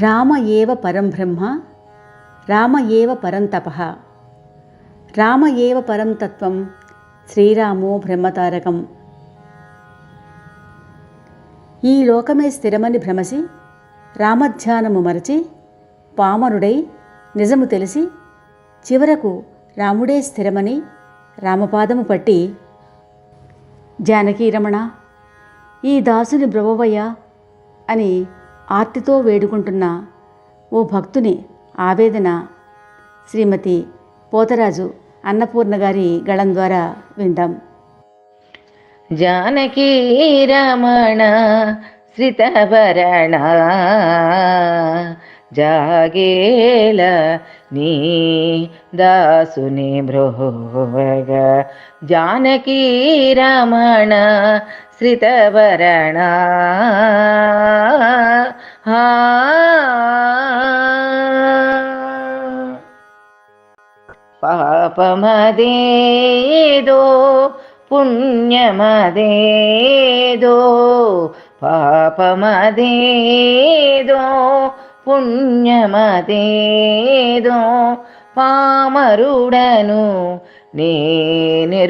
రామ ఏవ పరం బ్రహ్మ రామ ఏవ పరం తప. రామ ఏవ పరం తత్వం శ్రీరామో బ్రహ్మతారకం ఈ లోకమే స్థిరమని భ్రమసి రామధ్యానము మరచి పామరుడై నిజము తెలిసి చివరకు రాముడే స్థిరమని రామపాదము పట్టి. జానకీరమణ ఈ దాసుని బ్రవవయ్య అని ఆర్తితో వేడుకుంటున్న ఓ భక్తుని ఆవేదన శ్రీమతి పోతరాజు అన్నపూర్ణ గారి గళం ద్వారా విందాం. జానకీ రమణ శ్రితభరణ జాగేల నీ దాసుని భ్రోవగ జానకీ రమణ శ్రితభరణ పాపమదేదో పుణ్యమదేదో పాపమదేదో పుణ్యమదేదో పామరుడను నేనెరుగకనైతే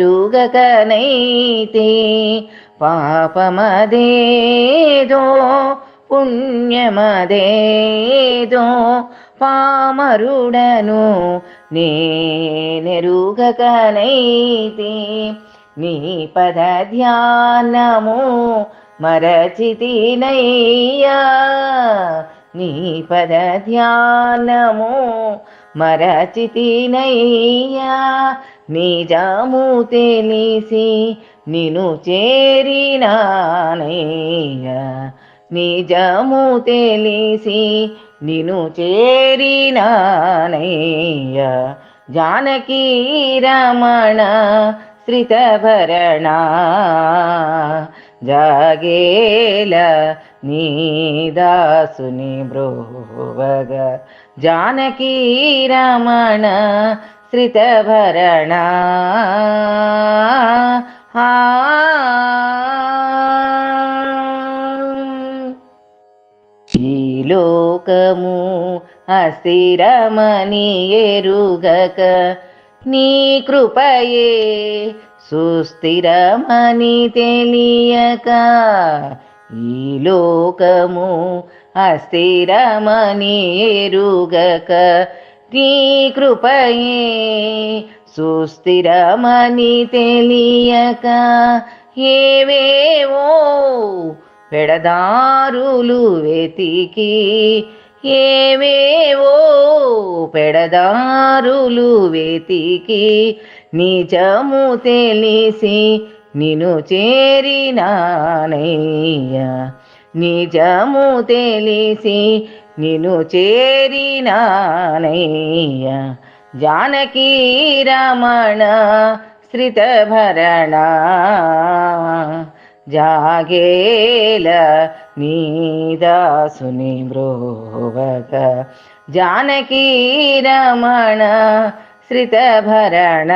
పాపమదేదో పుణ్యమదేదో పామరుడను నేనెరుగకనైతే నీ పద ధ్యానము మరచితినయ్యా. నీ పద ధ్యానము మరచితినయ్యా నిజాము తెలిసి నిను చేరినానయ్యా. నిజము తెలిసి నిను చేరినానయ్యా. జానకీ రమణ శ్రితభరణ జాగేల నీ దాసుని బ్రోవగ జానకీ రమణ శ్రితభరణ. ఈ లోకము అస్థిరమని ఎరుగక నీ కృపయే సుస్థిరమని తెలియక ఈ లోకము అస్థిరమని ఎరుగక నీ కృపయే సుస్థిరమని తెలియక. ఏవేవో పెడదారులు వెతికి ఏవేవో పెడదారులు వెతికి నిజము తెలిసి నిను చేరినానయ్యా. నిజము తెలిసి నిను చేరినానయ్యా. జానకీ రమణ శ్రితభరణ జాగేల నీదాసుని బ్రోవక. బ్రోవగ జానకీ రమణ శ్రితభరణ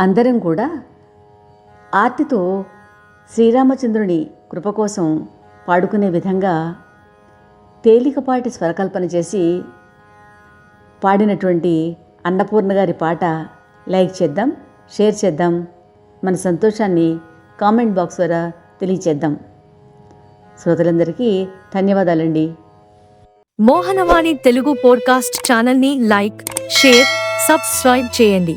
అందరం కూడా ఆర్తితో శ్రీరామచంద్రుని కృప కోసం పాడుకునే విధంగా తేలికపాటి స్వరకల్పన చేసి పాడినటువంటి అన్నపూర్ణ గారి పాట లైక్ చేద్దాం షేర్ చేద్దాం. మన సంతోషాన్ని కామెంట్ బాక్స్ ద్వారా తెలియచేద్దాం. శ్రోతలందరికీ ధన్యవాదాలండి. మోహనవాణి తెలుగు పోడ్కాస్ట్ ఛానల్ని లైక్ షేర్ సబ్స్క్రైబ్ చేయండి.